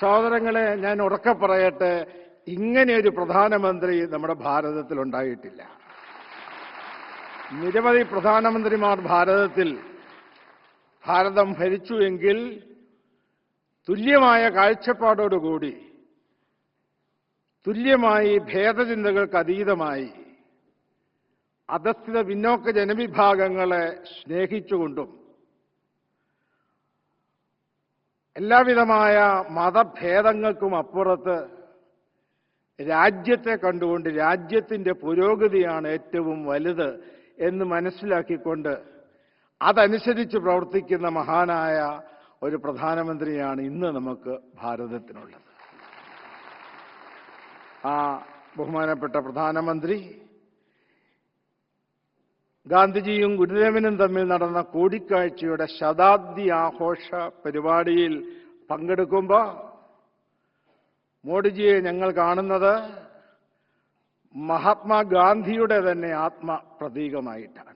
സഹോദരങ്ങളെ ഞാൻ ഉറക്കെ പറയട്ടെ ഇങ്ങനെ ഒരു പ്രധാനമന്ത്രി നമ്മുടെ ഭാരതത്തിൽ ഉണ്ടായിട്ടില്ല നിരവധി പ്രധാനമന്ത്രിമാർ ഭാരതത്തിൽ ഭാരതം ഭരിച്ചു എങ്കിൽ തുല്യമായ കാഴ്ചപ്പാടോടുകൂടി തുല്യമായി ഭേദചിന്തകൾക്ക് അതീതമായി അധസ്ഥിത പിന്നോക്ക ജനവിഭാഗങ്ങളെ സ്നേഹിച്ചുകൊണ്ടും എല്ലാവിധമായ മതഭേദങ്ങൾക്കും അപ്പുറത്ത് രാജ്യത്തെ കണ്ടുകൊണ്ട് രാജ്യത്തിന്റെ പുരോഗതിയാണ് ഏറ്റവും വലുത് എന്ന് മനസ്സിലാക്കിക്കൊണ്ട് അതനുസരിച്ച് പ്രവർത്തിക്കുന്ന മഹാനായ ഒരു പ്രധാനമന്ത്രിയാണ് ഇന്ന് നമുക്ക് ഭാരതത്തിനുള്ളത്. ആ ബഹുമാനപ്പെട്ട പ്രധാനമന്ത്രി ഗാന്ധിജിയും ഗുരുദേവനും തമ്മിൽ നടന്ന കൂടിക്കാഴ്ചയുടെ ശതാബ്ദി ആഘോഷ പരിപാടിയിൽ പങ്കെടുക്കുമ്പോൾ മോഡിജിയെ ഞങ്ങൾ കാണുന്നത് മഹാത്മാഗാന്ധിയുടെ തന്നെ ആത്മപ്രതീകമായിട്ടാണ്.